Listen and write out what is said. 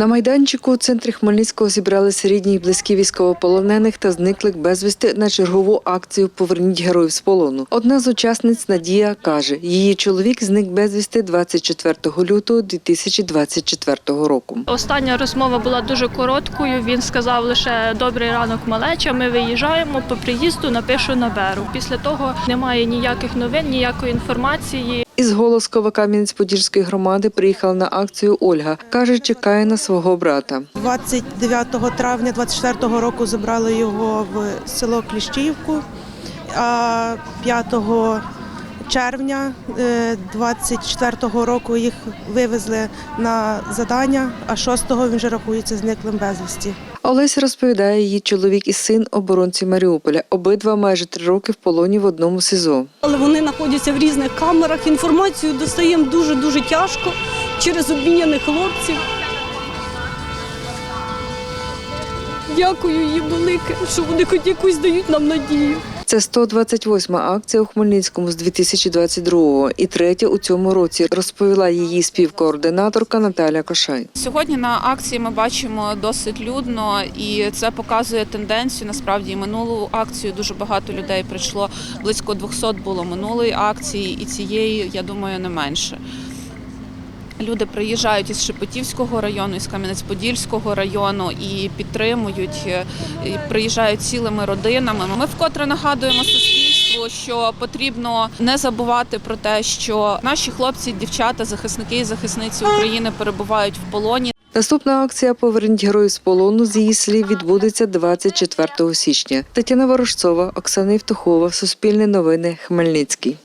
На майданчику у центрі Хмельницького зібралися рідні й близькі військовополонених та зниклих безвісти на чергову акцію Поверніть героїв з полону. Одна з учасниць Надія каже, її чоловік зник безвісти 24 лютого 2024 року. Остання розмова була дуже короткою. Він сказав лише добрий ранок, малеча. Ми виїжджаємо по приїзду, напишу наберу. Після того немає ніяких новин, ніякої інформації. Із Голоскова Кам'янець-Подільської громади приїхала на акцію Ольга. Каже, чекає на свого брата. 29 травня 24 року забрали його в село Кліщівку, а 5 червня е, 24 року їх вивезли на задання, а 6-го він вже рахується зниклим безвісті. Олеся розповідає, її чоловік і син оборонці Маріуполя. Обидва майже три роки в полоні в одному СІЗО. Але вони знаходяться в різних камерах. Інформацію достаємо дуже дуже тяжко через обміняних хлопців. Дякую їм велике, що вони хоч якусь дають нам надію. Це 128-ма акція у Хмельницькому з 2022-го і третя у цьому році, розповіла її співкоординаторка Наталя Кошай. Сьогодні на акції ми бачимо досить людно, і це показує тенденцію. Насправді минулу акцію дуже багато людей прийшло. Близько 200 було минулої акції, і цієї, я думаю, не менше. Люди приїжджають із Шепетівського району, із Кам'янець-Подільського району і підтримують, е, і приїжджають цілими родинами. Ми вкотре нагадуємо суспільству, що потрібно не забувати про те, що наші хлопці, дівчата, захисники і захисниці України перебувають в полоні. Наступна акція Поверніть героїв з полону з її слів відбудеться 24 січня. Тетяна Ворожцова, Оксана Євтухова, Суспільне новини, Хмельницький.